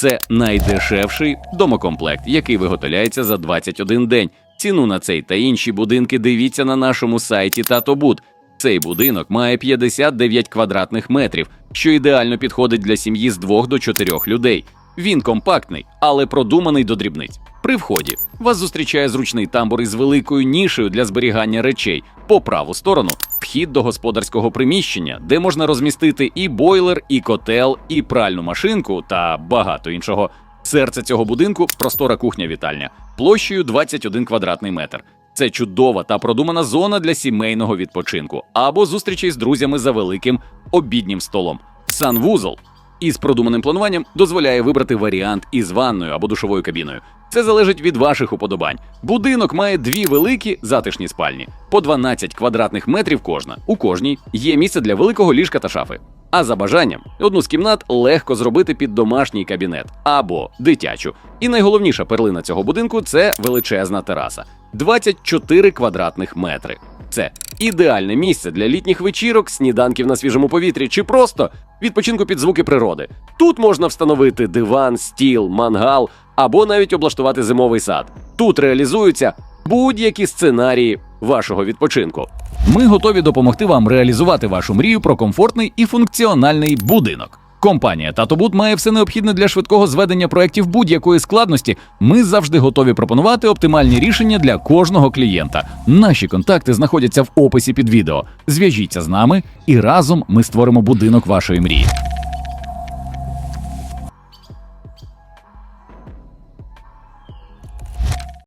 Це найдешевший домокомплект, який виготовляється за 21 день. Ціну на цей та інші будинки дивіться на нашому сайті Татобуд. Цей будинок має 59 квадратних метрів, що ідеально підходить для сім'ї з 2 до 4 людей. Він компактний, але продуманий до дрібниць. При вході вас зустрічає зручний тамбур із великою нішею для зберігання речей. По праву сторону вхід до господарського приміщення, де можна розмістити і бойлер, і котел, і пральну машинку та багато іншого. Серце цього будинку простора кухня-вітальня площею 21 квадратний метр. Це чудова та продумана зона для сімейного відпочинку або зустрічей з друзями за великим обіднім столом. Санвузол із продуманим плануванням дозволяє вибрати варіант із ванною або душовою кабіною. Це залежить від ваших уподобань. Будинок має дві великі затишні спальні, по 12 квадратних метрів кожна. У кожній є місце для великого ліжка та шафи. А за бажанням, одну з кімнат легко зробити під домашній кабінет або дитячу. І найголовніша перлина цього будинку це величезна тераса 24 квадратних метри. Це ідеальне місце для літніх вечірок, сніданків на свіжому повітрі чи просто відпочинку під звуки природи. Тут можна встановити диван, стіл, мангал або навіть облаштувати зимовий сад. Тут реалізуються будь-які сценарії вашого відпочинку. Ми готові допомогти вам реалізувати вашу мрію про комфортний і функціональний будинок. Компанія Татобут має все необхідне для швидкого зведення проєктів будь-якої складності. Ми завжди готові пропонувати оптимальні рішення для кожного клієнта. Наші контакти знаходяться в описі під відео. Зв'яжіться з нами, і разом ми створимо будинок вашої мрії.